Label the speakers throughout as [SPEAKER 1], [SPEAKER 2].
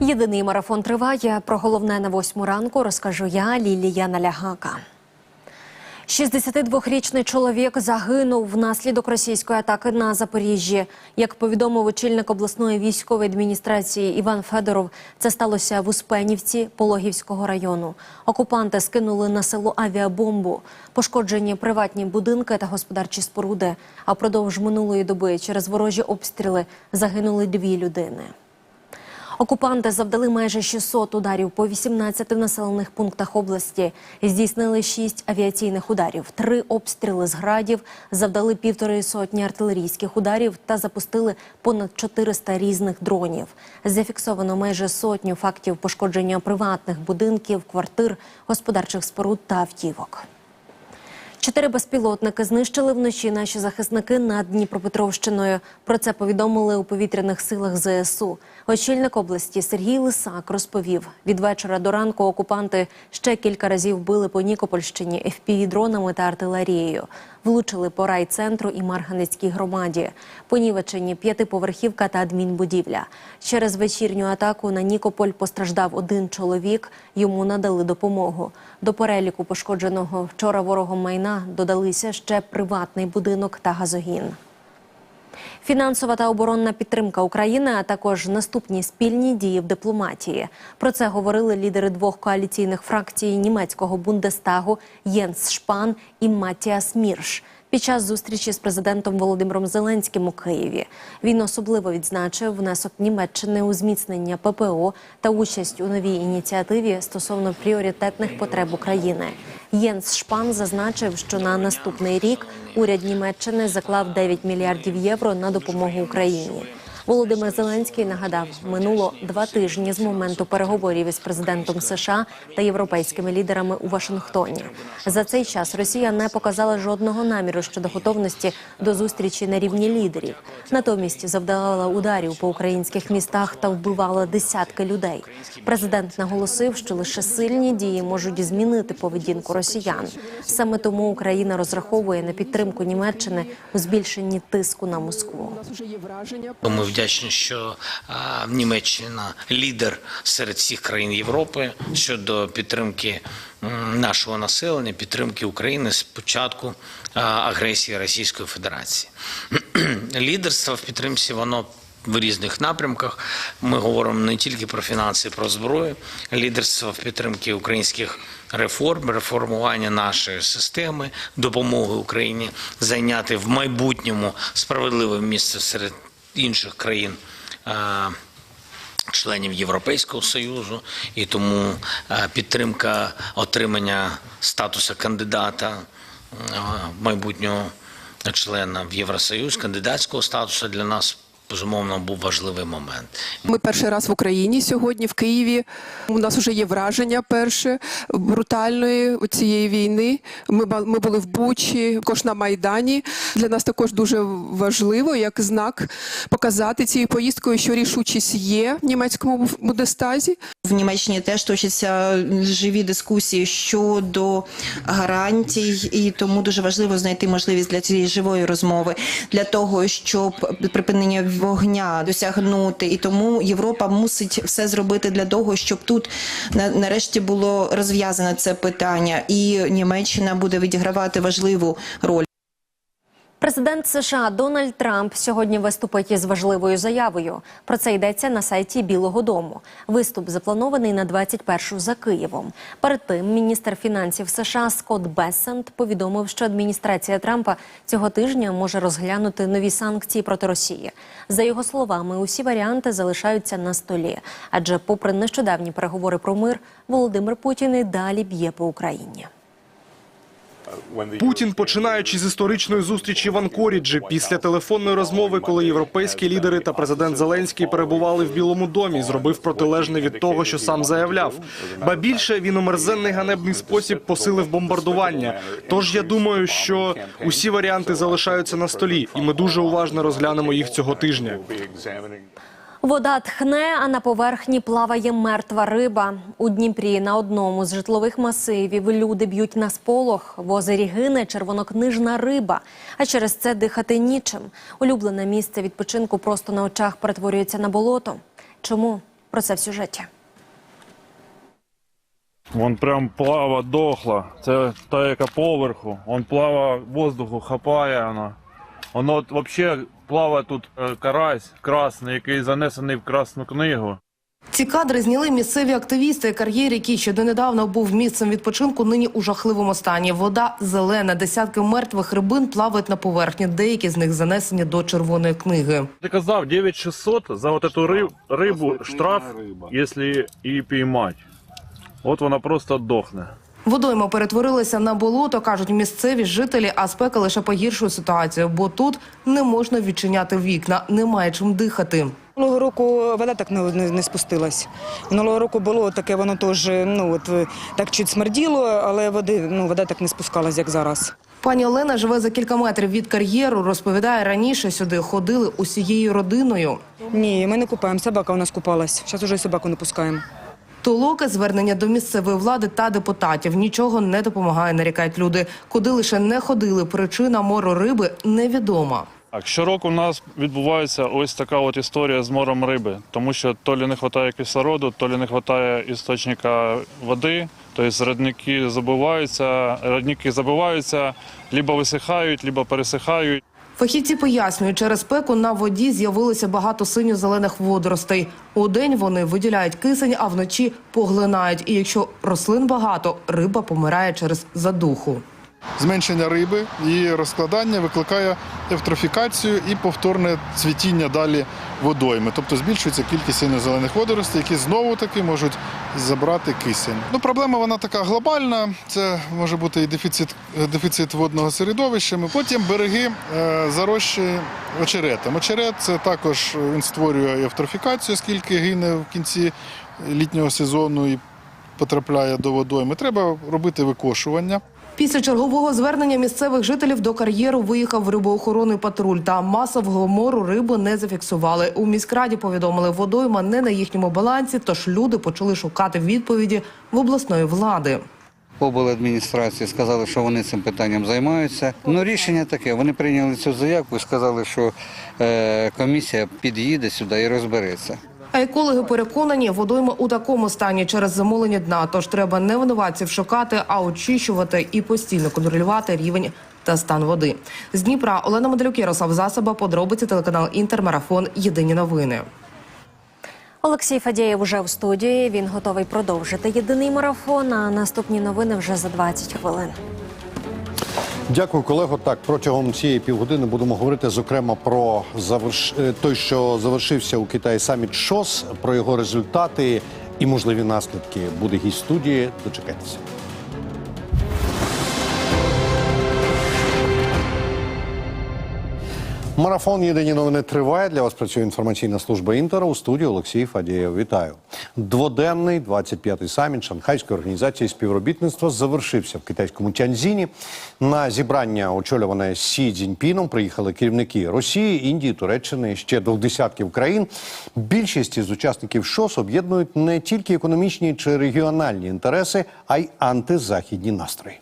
[SPEAKER 1] Єдиний марафон триває. Про головне на восьму ранку розкажу я, Лілія Налягака. 62-річний чоловік загинув внаслідок російської атаки на Запоріжжі. Як повідомив очільник обласної військової адміністрації Іван Федоров, це сталося в Успенівці Пологівського району. Окупанти скинули на село авіабомбу. Пошкоджені приватні будинки та господарчі споруди. А впродовж минулої доби через ворожі обстріли загинули дві людини. Окупанти завдали майже 600 ударів по 18 населених пунктах області. Здійснили 6 авіаційних ударів, три обстріли з градів, завдали півтори сотні артилерійських ударів та запустили понад 400 різних дронів. Зафіксовано майже сотню фактів пошкодження приватних будинків, квартир, господарчих споруд та автівок. Чотири безпілотники знищили вночі наші захисники над Дніпропетровщиною. Про це повідомили у повітряних силах ЗСУ. Очільник області Сергій Лисак розповів: від вечора до ранку окупанти ще кілька разів били по Нікопольщині FPV-дронами та артилерією. Влучили по райцентру і Марганецькій громаді. Понівечені п'ятиповерхівка та адмінбудівля. Через вечірню атаку на Нікополь постраждав один чоловік. Йому надали допомогу. До переліку пошкодженого вчора ворогом майна додалися ще приватний будинок та газогін. Фінансова та оборонна підтримка України, а також наступні спільні дії в дипломатії. Про це говорили лідери двох коаліційних фракцій німецького Бундестагу Єнс Шпан і Матіас Мірш. Під час зустрічі з президентом Володимиром Зеленським у Києві він особливо відзначив внесок Німеччини у зміцнення ППО та участь у новій ініціативі стосовно пріоритетних потреб України. Єнс Шпан зазначив, що на наступний рік уряд Німеччини заклав 9 мільярдів євро на допомогу Україні. Володимир Зеленський нагадав, минуло два тижні з моменту переговорів із президентом США та європейськими лідерами у Вашингтоні. За цей час Росія не показала жодного наміру щодо готовності до зустрічі на рівні лідерів. Натомість завдавала ударів по українських містах та вбивала десятки людей. Президент наголосив, що лише сильні дії можуть змінити поведінку росіян. Саме тому Україна розраховує на підтримку Німеччини у збільшенні тиску на Москву.
[SPEAKER 2] Ми вдячні, що Німеччина лідер серед всіх країн Європи щодо підтримки нашого населення, підтримки України з початку агресії Російської Федерації. Лідерство в підтримці воно. В різних напрямках ми говоримо не тільки про фінанси, про зброю, лідерство в підтримці українських реформ, реформування нашої системи, допомоги Україні зайняти в майбутньому справедливе місце серед інших країн. е, Членів Європейського союзу і тому е, підтримка отримання статусу кандидата е, майбутнього члена в Євросоюз, кандидатського статусу для нас безумовно був важливий момент.
[SPEAKER 3] Ми перший раз в Україні сьогодні, в Києві. У нас вже є враження перше брутальної цієї війни. Ми ми були в Бучі, також на Майдані. Для нас також дуже важливо, як знак показати цією поїздкою, що рішучість є в німецькому Бундестазі.
[SPEAKER 4] В Німеччині теж точаться живі дискусії щодо гарантій, і тому дуже важливо знайти можливість для цієї живої розмови, для того, щоб припинення вогня досягнути. І тому Європа мусить все зробити для того, щоб тут на- нарешті було розв'язане це питання, і Німеччина буде відігравати важливу роль.
[SPEAKER 1] Президент США Дональд Трамп сьогодні виступить із важливою заявою. Про це йдеться на сайті Білого Дому. Виступ запланований на 21-шу за Києвом. Перед тим міністр фінансів США Скотт Бессент повідомив, що адміністрація Трампа цього тижня може розглянути нові санкції проти Росії. За його словами, усі варіанти залишаються на столі. Адже, попри нещодавні переговори про мир, Володимир Путін і далі б'є по Україні.
[SPEAKER 5] Путін, починаючи з історичної зустрічі в Анкоріджі, після телефонної розмови, коли європейські лідери та президент Зеленський перебували в Білому домі, зробив протилежне від того, що сам заявляв. Ба більше він у мерзенний ганебний спосіб посилив бомбардування. Тож я думаю, що усі варіанти залишаються на столі, і ми дуже уважно розглянемо їх цього тижня.
[SPEAKER 1] Вода тхне, а на поверхні плаває мертва риба. У Дніпрі на одному з житлових масивів люди б'ють на сполох. В озері гине червонокнижна риба, а через це дихати нічим. Улюблене місце відпочинку просто на очах перетворюється на болото. Чому? Про це в сюжеті.
[SPEAKER 6] Вон прям плава дохла. Це та, яка поверху. Он плава воздуху, хапає вона. Воно от взагалі плаває тут е, карась красний, який занесений в Красну книгу.
[SPEAKER 7] Ці кадри зняли місцеві активісти. Кар'єр, який ще донедавна був місцем відпочинку, нині у жахливому стані. Вода зелена, десятки мертвих рибин плавають на поверхні. Деякі з них занесені до червоної книги.
[SPEAKER 6] Ти казав 9600 за от эту риб, рибу штраф, якщо її піймати. От вона просто дохне.
[SPEAKER 7] Водойма перетворилася на болото, кажуть місцеві жителі, а спека лише погіршує ситуацію, бо тут не можна відчиняти вікна, немає чим дихати.
[SPEAKER 8] Минулого року вода так не, не, не спустилась. Минулого року було таке, воно теж ну от е, так чуть смерділо, але води ну вода так не спускалась, як зараз.
[SPEAKER 7] Пані Олена живе за кілька метрів від кар'єру. Розповідає, раніше сюди ходили усією родиною.
[SPEAKER 8] Ні, ми не купаємо. Собака у нас купалась. Зараз уже собаку не пускаємо.
[SPEAKER 7] Толоки звернення до місцевої влади та депутатів нічого не допомагає, нарікають люди. Куди лише не ходили, причина мору риби невідома.
[SPEAKER 6] Так, щороку у нас відбувається ось така от історія з мором риби, тому що то лі не вистачає кислороду, то лі не вистачає істочника води, тобто родники забиваються, родники забиваються, либо висихають, либо пересихають.
[SPEAKER 7] Фахівці пояснюють, через спеку на воді з'явилося багато синьо-зелених водоростей. У день вони виділяють кисень, а вночі поглинають. І якщо рослин багато, риба помирає через задуху.
[SPEAKER 9] Зменшення риби і розкладання викликає евтрофікацію і повторне цвітіння далі водойми. Тобто збільшується кількість синьо-зелених водоростей, які знову таки можуть забрати кисень. Ну, проблема вона така глобальна. Це може бути і дефіцит, дефіцит водного середовища. Потім береги е, зарощує очеретом. Очерет це також він створює евтрофікацію, оскільки гине в кінці літнього сезону і потрапляє до водойми. Треба робити викошування.
[SPEAKER 7] Після чергового звернення місцевих жителів до кар'єру виїхав рибоохоронний патруль. Та масового мору рибу не зафіксували. У міськраді повідомили, водойма не на їхньому балансі, тож люди почали шукати відповіді в обласної влади.
[SPEAKER 10] обладміністрації сказали, що вони цим питанням займаються. Ну рішення таке. Вони прийняли цю заявку і сказали, що е, комісія під'їде сюди і розбереться.
[SPEAKER 7] А екологи переконані, водойма у такому стані через замулення дна. Тож треба не винуватців шукати, а очищувати і постійно контролювати рівень та стан води. З Дніпра Олена Моделюк, Ярослав Засоба, подробиці телеканал Інтермарафон. Єдині новини.
[SPEAKER 1] Олексій Фадєєв уже в студії. Він готовий продовжити єдиний марафон. А наступні новини вже за 20 хвилин.
[SPEAKER 11] Дякую, колего. Так, протягом цієї півгодини будемо говорити зокрема про заверш... е, той, що завершився у Китаї саміт ШОС, про його результати і можливі наслідки. Буде гість студії. Дочекайтеся. Марафон Єдині новини триває. Для вас працює інформаційна служба Інтер. У студії Олексій Фадієв. Вітаю. Дводенний 25-й саміт Шанхайської організації співробітництва завершився в китайському Тяньзіні. На зібрання, очолюване Сі Цзіньпіном, приїхали керівники Росії, Індії, Туреччини, ще двох десятків країн. Більшість із учасників ШОС об'єднують не тільки економічні чи регіональні інтереси, а й антизахідні настрої.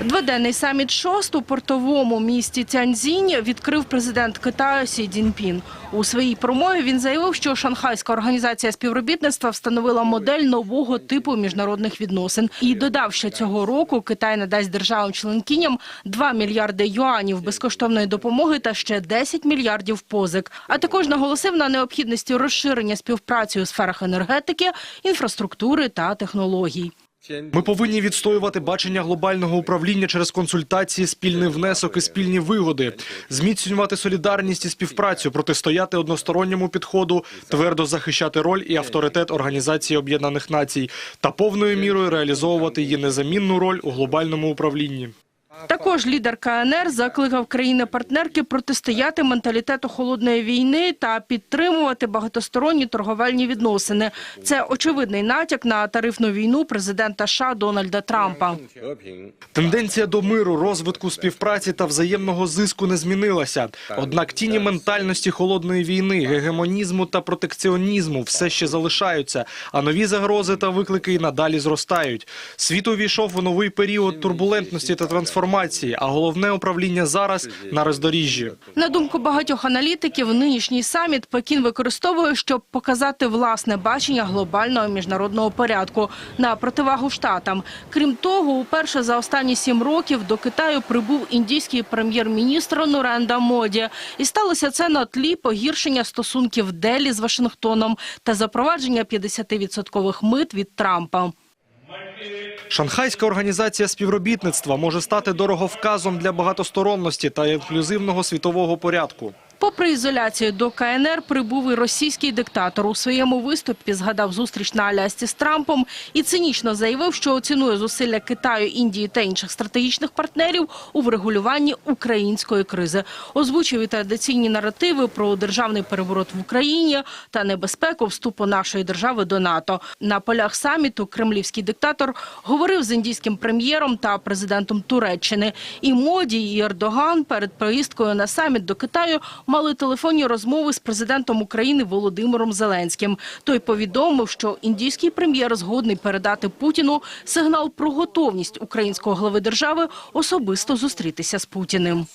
[SPEAKER 12] Дводенний саміт ШОСТ у портовому місті Цяньзінь відкрив президент Китаю Сі Цзіньпін. У своїй промові він заявив, що Шанхайська організація співробітництва встановила модель нового типу міжнародних відносин. І додав, що цього року Китай надасть державам-членкиням 2 мільярди юанів безкоштовної допомоги та ще 10 мільярдів позик. А також наголосив на необхідності розширення співпраці у сферах енергетики, інфраструктури та технологій.
[SPEAKER 5] Ми повинні відстоювати бачення глобального управління через консультації, спільний внесок і спільні вигоди, зміцнювати солідарність і співпрацю, протистояти односторонньому підходу, твердо захищати роль і авторитет Організації Об'єднаних Націй та повною мірою реалізовувати її незамінну роль у глобальному управлінні.
[SPEAKER 12] Також лідер КНР закликав країни-партнерки протистояти менталітету холодної війни та підтримувати багатосторонні торговельні відносини. Це очевидний натяк на тарифну війну президента США Дональда Трампа.
[SPEAKER 5] Тенденція до миру, розвитку співпраці та взаємного зиску не змінилася. Однак тіні ментальності холодної війни, гегемонізму та протекціонізму все ще залишаються, а нові загрози та виклики й надалі зростають. Світ увійшов у новий період турбулентності та трансформації. Інформації, а головне управління зараз на роздоріжжі.
[SPEAKER 12] На думку багатьох аналітиків, нинішній саміт Пекін використовує, щоб показати власне бачення глобального міжнародного порядку на противагу штатам. Крім того, уперше за останні сім років до Китаю прибув індійський прем'єр-міністр Нуренда Моді. І сталося це на тлі погіршення стосунків Делі з Вашингтоном та запровадження 50-відсоткових мит від Трампа.
[SPEAKER 5] Шанхайська організація співробітництва може стати дороговказом для багатосторонності та інклюзивного світового порядку.
[SPEAKER 12] Попри ізоляцію до КНР, прибув і російський диктатор. У своєму виступі згадав зустріч на Алясці з Трампом і цинічно заявив, що оцінує зусилля Китаю, Індії та інших стратегічних партнерів у врегулюванні української кризи. Озвучив і традиційні наративи про державний переворот в Україні та небезпеку вступу нашої держави до НАТО. На полях саміту кремлівський диктатор говорив з індійським прем'єром та президентом Туреччини. І Моді, і Ердоган перед поїздкою на саміт до Китаю мали телефонні розмови з президентом України Володимиром Зеленським. Той повідомив, що індійський прем'єр згодний передати Путіну сигнал про готовність українського глави держави особисто зустрітися з Путіним.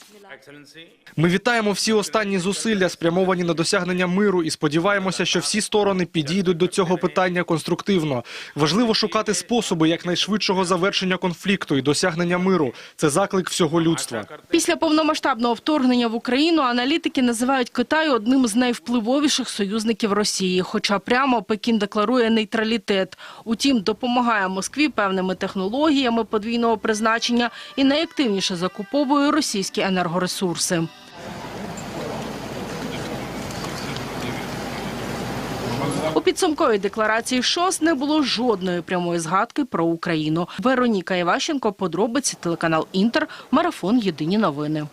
[SPEAKER 5] Ми вітаємо всі останні зусилля, спрямовані на досягнення миру, і сподіваємося, що всі сторони підійдуть до цього питання конструктивно. Важливо шукати способи якнайшвидшого завершення конфлікту і досягнення миру. Це заклик всього людства.
[SPEAKER 12] Після повномасштабного вторгнення в Україну аналітики називають Китай одним з найвпливовіших союзників Росії. Хоча прямо Пекін декларує нейтралітет. Утім, допомагає Москві певними технологіями подвійного призначення і найактивніше закуповує російські енергоресурси. У підсумковій декларації ШОС не було жодної прямої згадки про Україну. Вероніка Іващенко, подробиці, телеканал Інтер, марафон Єдині новини.